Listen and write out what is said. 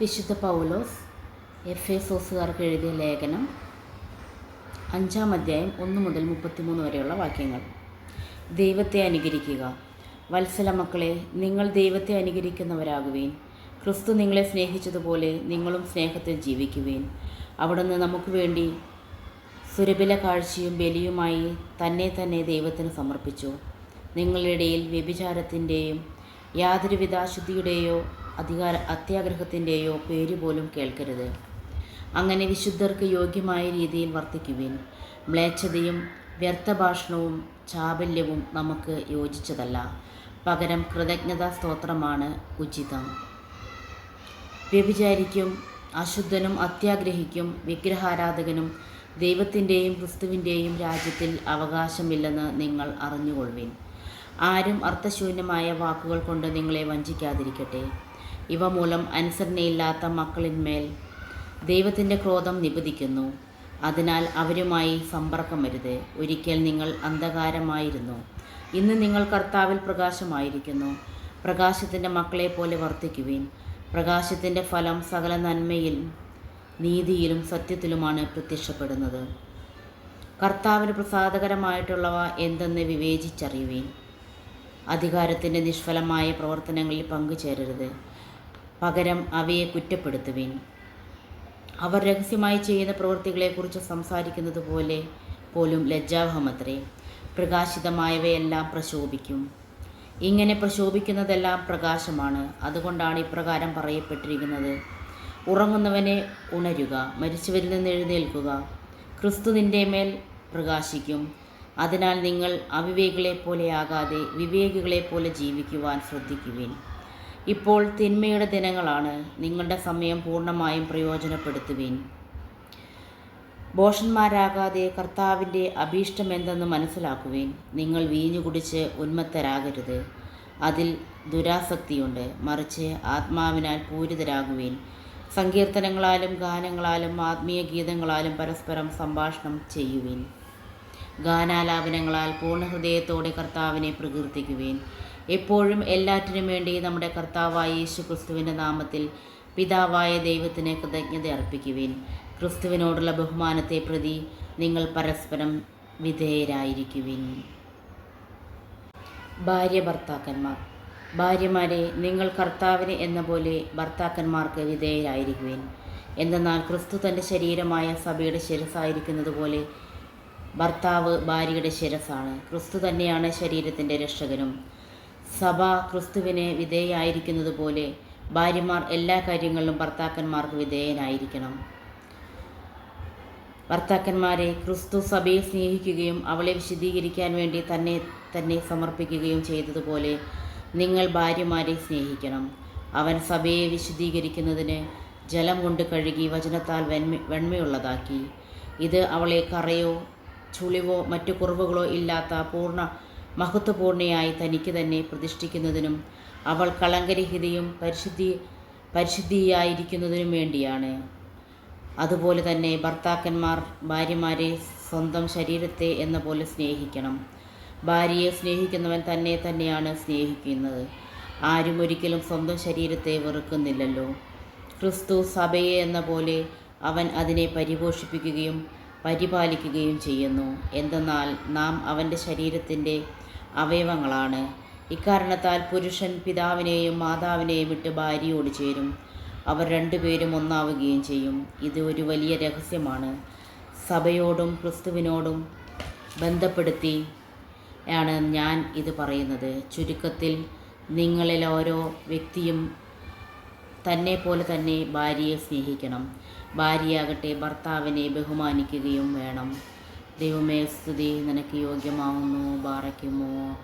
വിശുദ്ധ പൗലോസ് F A സോസുകാർക്ക് എഴുതിയ ലേഖനം അഞ്ചാം അധ്യായം ഒന്ന് മുതൽ മുപ്പത്തിമൂന്ന് വരെയുള്ള വാക്യങ്ങൾ. ദൈവത്തെ അനുകരിക്കുക. വത്സല മക്കളെ നിങ്ങൾ ദൈവത്തെ അനുകരിക്കുന്നവരാകുവേൻ. ക്രിസ്തു നിങ്ങളെ സ്നേഹിച്ചതുപോലെ നിങ്ങളും സ്നേഹത്തിൽ ജീവിക്കുവീൻ. അവിടുന്ന് നമുക്ക് വേണ്ടി സുരഭില കാഴ്ചയും ബലിയുമായി തന്നെ തന്നെ ദൈവത്തിന് സമർപ്പിച്ചു. നിങ്ങളുടെ ഇടയിൽ വ്യഭിചാരത്തിന്റെയും യാതൊരുവിധ അശുദ്ധിയുടെയോ അധികാര അത്യാഗ്രഹത്തിന്റെയോ പേര് പോലും കേൾക്കരുത്. അങ്ങനെ വിശുദ്ധർക്ക് യോഗ്യമായ രീതിയിൽ വർത്തിക്കുവിൻ. മ്ലേച്ഛതയും വ്യർത്ഥഭാഷണവും ചാബല്യവും നമുക്ക് യോജിച്ചതല്ല. പകരം കൃതജ്ഞതാ സ്തോത്രമാണ് ഉചിതം. വ്യഭിചാരിക്കും അശുദ്ധനും അത്യാഗ്രഹിക്കും വിഗ്രഹാരാധകനും ദൈവത്തിന്റെയും ക്രിസ്തുവിന്റെയും രാജ്യത്തിൽ അവകാശമില്ലെന്ന് നിങ്ങൾ അറിഞ്ഞുകൊള്ളുവിൻ. ആരും അർത്ഥശൂന്യമായ വാക്കുകൾ കൊണ്ട് നിങ്ങളെ വഞ്ചിക്കാതിരിക്കട്ടെ. ഇവ മൂലം അനുസരണയില്ലാത്ത മക്കളിന്മേൽ ദൈവത്തിന്റെ ക്രോധം നിപതിക്കുന്നു അതിനാൽ അവരുമായി സമ്പർക്കം വരുത്. ഒരിക്കൽ നിങ്ങൾ അന്ധകാരമായിരുന്നു. ഇന്ന് നിങ്ങൾ കർത്താവിൽ പ്രകാശമായിരിക്കുന്നു. പ്രകാശത്തിന്റെ മക്കളെ പോലെ വർത്തിക്കുവിൻ. പ്രകാശത്തിന്റെ ഫലം സകല നന്മയിൽ നീതിയിലും സത്യത്തിലുമാണ് പ്രത്യക്ഷപ്പെടുന്നത്. കർത്താവിന് പ്രസാദകരമായിട്ടുള്ളവ എന്തെന്ന് വിവേചിച്ചറിയുവീൻ. അധികാരത്തിന്റെ നിഷ്ഫലമായ പ്രവർത്തനങ്ങളിൽ പങ്കുചേരരുത്. പകരം അവയെ കുറ്റപ്പെടുത്തുവിൻ. അവർ രഹസ്യമായി ചെയ്യുന്ന പ്രവൃത്തികളെക്കുറിച്ച് സംസാരിക്കുന്നത് പോലെ പോലും ലജ്ജാവഹമത്രേ. പ്രകാശിതമായവയെല്ലാം പ്രശോഭിക്കും. ഇങ്ങനെ പ്രശോഭിക്കുന്നതെല്ലാം പ്രകാശമാണ്. അതുകൊണ്ടാണ് ഇപ്രകാരം പറയപ്പെട്ടിരിക്കുന്നത്. ഉറങ്ങുന്നവനെ ഉണരുക മരിച്ചവരിൽ നിന്ന് എഴുന്നേൽക്കുക. ക്രിസ്തു നിന്റെ മേൽ പ്രകാശിക്കും. അതിനാൽ നിങ്ങൾ അവിവേകികളെ പോലെയാകാതെ വിവേകികളെ പോലെ ജീവിക്കുവാൻ ശ്രദ്ധിക്കുവിൻ. ഇപ്പോൾ തിന്മയുടെ ദിനങ്ങളാണ്. നിങ്ങളുടെ സമയം പൂർണമായും പ്രയോജനപ്പെടുത്തുവിൻ. ഭോഷന്മാരാകാതെ കർത്താവിന്റെ അഭീഷ്ടമെന്തെന്ന് മനസ്സിലാക്കുവിൻ. നിങ്ങൾ വീഞ്ഞു കുടിച്ച് ഉന്മത്തരാകരുത്. അതിൽ ദുരാസക്തിയുണ്ട്. മറിച്ച് ആത്മാവിനാൽ പൂരിതരാകുവിൻ. സങ്കീർത്തനങ്ങളാലും ഗാനങ്ങളാലും ആത്മീയ ഗീതങ്ങളാലും പരസ്പരം സംഭാഷണം ചെയ്യുവിൻ. ഗാനാലാപനങ്ങളാൽ പൂർണ ഹൃദയത്തോടെ കർത്താവിനെ പ്രകീർത്തിക്കുവേൻ. എപ്പോഴും എല്ലാറ്റിനും വേണ്ടി നമ്മുടെ കർത്താവായ യേശു ക്രിസ്തുവിന്റെ നാമത്തിൽ പിതാവായ ദൈവത്തിന് കൃതജ്ഞത അർപ്പിക്കുവേൻ. ക്രിസ്തുവിനോടുള്ള ബഹുമാനത്തെ പ്രതി നിങ്ങൾ പരസ്പരം വിധേയരായിരിക്കുവിൻ. ഭാര്യ ഭർത്താക്കന്മാർ ഭാര്യമാരെ നിങ്ങൾ കർത്താവിന് എന്ന പോലെ ഭർത്താക്കന്മാർക്ക് വിധേയരായിരിക്കുവിൻ. എന്തെന്നാൽ ക്രിസ്തു തന്റെ ശരീരമായ സഭയുടെ ശിരസായിരിക്കുന്നത് പോലെ ഭർത്താവ് ഭാര്യയുടെ ശിരസാണ് ക്രിസ്തു തന്നെയാണ് ശരീരത്തിന്റെ രക്ഷകനും. സഭ ക്രിസ്തുവിനെ വിധേയായിരിക്കുന്നത് പോലെ ഭാര്യമാർ എല്ലാ കാര്യങ്ങളിലും ഭർത്താക്കന്മാർക്ക് വിധേയനായിരിക്കണം. ഭർത്താക്കന്മാരെ ക്രിസ്തു സഭയെ സ്നേഹിക്കുകയും അവളെ വിശദീകരിക്കാൻ വേണ്ടി തന്നെ തന്നെ സമർപ്പിക്കുകയും ചെയ്തതുപോലെ നിങ്ങൾ ഭാര്യമാരെ സ്നേഹിക്കണം. അവൻ സഭയെ വിശദീകരിക്കുന്നതിന് ജലം കൊണ്ട് കഴുകി വചനത്താൽ വെണ്മ വെണ്മയുള്ളതാക്കി. ഇത് അവളെ കറയോ ചുളിവോ മറ്റു കുറവുകളോ ഇല്ലാത്ത പൂർണ മഹത്വപൂർണയായി തനിക്ക് തന്നെ പ്രതിഷ്ഠിക്കുന്നതിനും അവൾ കളങ്കരഹിതയും പരിശുദ്ധി പരിശുദ്ധിയായിരിക്കുന്നതിനും വേണ്ടിയാണ്. അതുപോലെ തന്നെ ഭർത്താക്കന്മാർ ഭാര്യമാരെ സ്വന്തം ശരീരത്തെ എന്ന പോലെ സ്നേഹിക്കണം. ഭാര്യയെ സ്നേഹിക്കുന്നവൻ തന്നെ തന്നെയാണ് സ്നേഹിക്കുന്നത്. ആരും ഒരിക്കലും സ്വന്തം ശരീരത്തെ വെറുക്കുന്നില്ലല്ലോ. ക്രിസ്തു സഭയെ എന്ന പോലെ അവൻ അതിനെ പരിപോഷിപ്പിക്കുകയും പരിപാലിക്കുകയും ചെയ്യുന്നു. എന്തെന്നാൽ നാം അവന്റെ ശരീരത്തിന്റെ അവയവങ്ങളാണ്. ഇക്കാരണത്താൽ പുരുഷൻ പിതാവിനെയും മാതാവിനെയും വിട്ട് ഭാര്യയോട് ചേരും. അവർ രണ്ടുപേരും ഒന്നാവുകയും ചെയ്യും. ഇത് ഒരു വലിയ രഹസ്യമാണ്. സഭയോടും ക്രിസ്തുവിനോടും ബന്ധപ്പെടുത്തി ആണ് ഞാൻ ഇത് പറയുന്നത്. ചുരുക്കത്തിൽ നിങ്ങളിൽ ഓരോ വ്യക്തിയും തന്നെ പോലെ തന്നെ ഭാര്യയെ സ്നേഹിക്കണം. ഭാര്യയാകട്ടെ ഭർത്താവിനെ ബഹുമാനിക്കുകയും വേണം. ദൈവമേ സ്തുതി നിനക്ക് യോഗ്യമാവുന്നു. ബാറയ്ക്കുമോ?